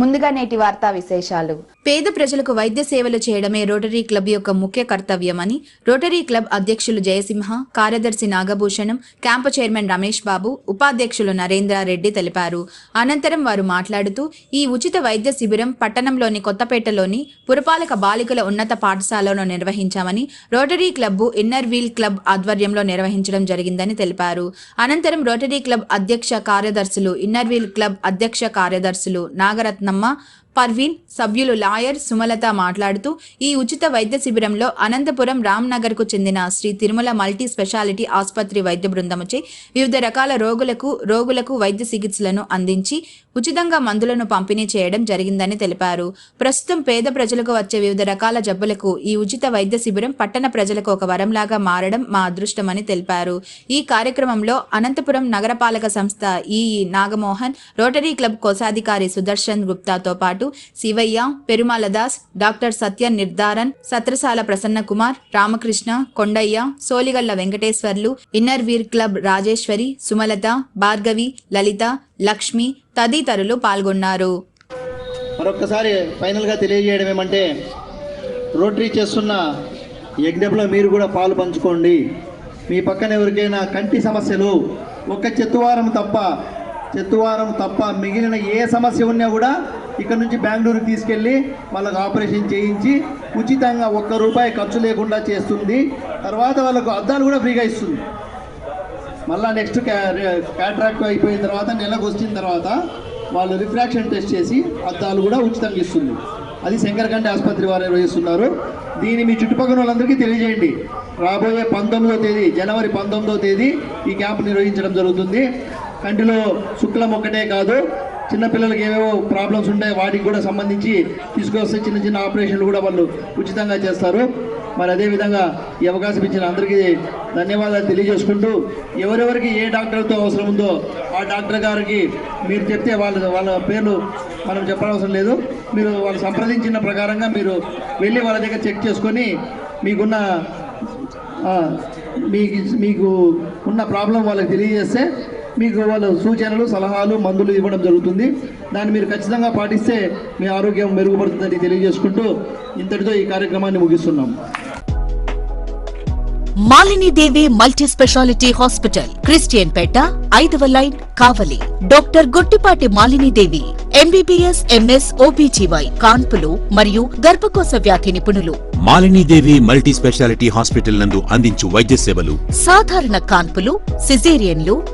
ముందుగా నేటి వార్తా విశేషాలు. పేద ప్రజలకు వైద్య సేవలు చేయడమే రోటరీ క్లబ్ యొక్క ముఖ్య కర్తవ్యమని రోటరీ క్లబ్ అధ్యక్షులు జయసింహ కార్యదర్శి నాగభూషణం క్యాంపు చైర్మన్ రమేష్ బాబు ఉపాధ్యక్షులు నరేంద్రారెడ్డి తెలిపారు. అనంతరం వారు మాట్లాడుతూ ఈ ఉచిత వైద్య శిబిరం పట్టణంలోని కొత్తపేటలోని పురపాలక బాలికల ఉన్నత పాఠశాలలో నిర్వహించామని Rotary club inner wheel club ఆధ్వర్యంలో నిర్వహించడం జరిగిందని తెలిపారు. అనంతరం రోటరీ క్లబ్ అధ్యక్ష కార్యదర్శులు ఇన్నర్ వీల్ క్లబ్ అధ్యక్ష కార్యదర్శులు ನಮ್ಮ పర్వీన్ సభ్యులు లాయర్ సుమలత మాట్లాడుతూ ఈ ఉచిత వైద్య శిబిరంలో అనంతపురం రామ్నగర్కు చెందిన శ్రీ తిరుమల మల్టీ స్పెషాలిటీ ఆసుపత్రి వైద్య బృందముచే వివిధ రకాల రోగులకు రోగులకు వైద్య చికిత్సలను అందించి ఉచితంగా మందులను పంపిణీ చేయడం జరిగిందని తెలిపారు. ప్రస్తుతం పేద ప్రజలకు వచ్చే వివిధ రకాల జబ్బులకు ఈ ఉచిత వైద్య శిబిరం పట్టణ ప్రజలకు ఒక వరంలాగా మారడం మా అదృష్టమని తెలిపారు. ఈ కార్యక్రమంలో అనంతపురం నగరపాలక సంస్థ ఈ నాగమోహన్ రోటరీ క్లబ్ కోశాధికారి సుదర్శన్ గుప్తాతో పాటు Sivaiah Perumaldas doctor Satya Nirdharan Satrasala Prasanna Kumar Ramakrishna Kondaiah Soligalla Venkateswarlu inner wheel club Rajeshwari Sumalatha Bhargavi Lalitha Lakshmi తదితరులు పాల్గొన్నారు. మరొకసారి ఫైనల్గా తెలియజేయడం ఏమంటే రోటరీ చేస్తున్న యజ్ఞంలో మీరు కూడా పాలు పంచుకోండి. మీ పక్కన ఎవరికైనా కంటి సమస్యలు ఒక్క చెత్తువారం తప్ప చెత్తువారం తప్ప మిగిలిన ఏ సమస్య ఉన్నా కూడా ఇక్కడ నుంచి బెంగళూరుకి తీసుకెళ్ళి వాళ్ళకు ఆపరేషన్ చేయించి ఉచితంగా ఒక్క రూపాయి ఖర్చు లేకుండా చేస్తుంది. తర్వాత వాళ్ళకు అద్దాలు కూడా ఫ్రీగా ఇస్తుంది. మళ్ళీ నెక్స్ట్ క్యాట్రాక్ట్ అయిపోయిన తర్వాత నెలకు వచ్చిన తర్వాత వాళ్ళు రిఫ్రాక్షన్ టెస్ట్ చేసి అద్దాలు కూడా ఉచితంగా ఇస్తుంది. అది శంకరకండి ఆసుపత్రి వారు నిర్వహిస్తున్నారు. దీన్ని మీ చుట్టుపక్కల వాళ్ళందరికీ తెలియజేయండి. రాబోయే పంతొమ్మిదో తేదీ జనవరి పంతొమ్మిదో తేదీ ఈ క్యాంప్ నిర్వహించడం జరుగుతుంది. కంటిలో శుక్లం ఒక్కటే కాదు చిన్నపిల్లలకి ఏవేవో ప్రాబ్లమ్స్ ఉంటాయి వాటికి కూడా సంబంధించి తీసుకొస్తే చిన్న చిన్న ఆపరేషన్లు కూడా వాళ్ళు ఉచితంగా చేస్తారు. మరి అదేవిధంగా ఈ అవకాశం ఇచ్చిన అందరికీ ధన్యవాదాలు తెలియజేసుకుంటూ ఎవరెవరికి ఏ డాక్టర్తో అవసరం ఉందో ఆ డాక్టర్ గారికి మీరు చెప్తే వాళ్ళ వాళ్ళ పేర్లు మనం చెప్పనవసరం లేదు. మీరు వాళ్ళు సంప్రదించిన ప్రకారంగా మీరు వెళ్ళి వాళ్ళ దగ్గర చెక్ చేసుకొని మీకున్న మీకు మీకు ఉన్న ప్రాబ్లం వాళ్ళకి తెలియజేస్తే మీకు వాళ్ళు సూచనలు సలహాలు మందులు ఇవ్వడం జరుగుతుంది. దాన్ని మీరు ఖచ్చితంగా పాటిస్తే మీ ఆరోగ్యం మెరుగుపడుతుందని తెలియజేసుకుంటూ ఇంతటితో ఈ కార్యక్రమాన్ని ముగిస్తున్నాం. Malini Devi multi specialty hospital Christian Peta ఐదవ line Kavali. Doctor Gottipati Malini Devi MBBS MS OBGY కాన్పులు మరియు గర్భకోశ వ్యాధి నిపుణులు. మాలినీదేవి మల్టీ స్పెషాలిటీ హాస్పిటల్ నందు అందించు వైద్య సేవలు. సాధారణ కాన్పులు సిజేరియన్లు